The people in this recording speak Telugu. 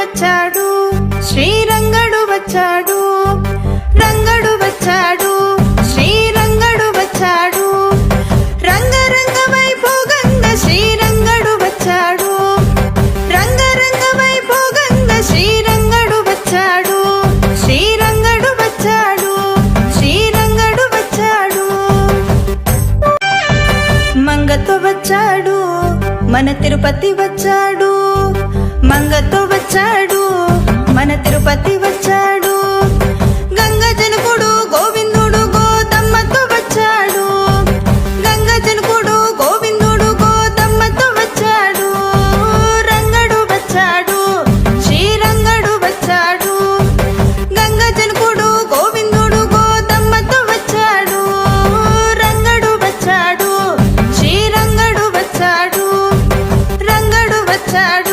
వచ్చాడు. శ్రీరంగడు వచ్చాడు. రంగడు వచ్చాడు. శ్రీరంగడు వచ్చాడు. రంగరంగ వైభోగంగ శ్రీరంగడు వచ్చాడు. రంగరంగ వైభోగంగ శ్రీరంగడు వచ్చాడు. శ్రీరంగడు వచ్చాడు. శ్రీరంగడు వచ్చాడు. మంగతో వచ్చాడు. మన తిరుపతి వచ్చాడు. మంగ said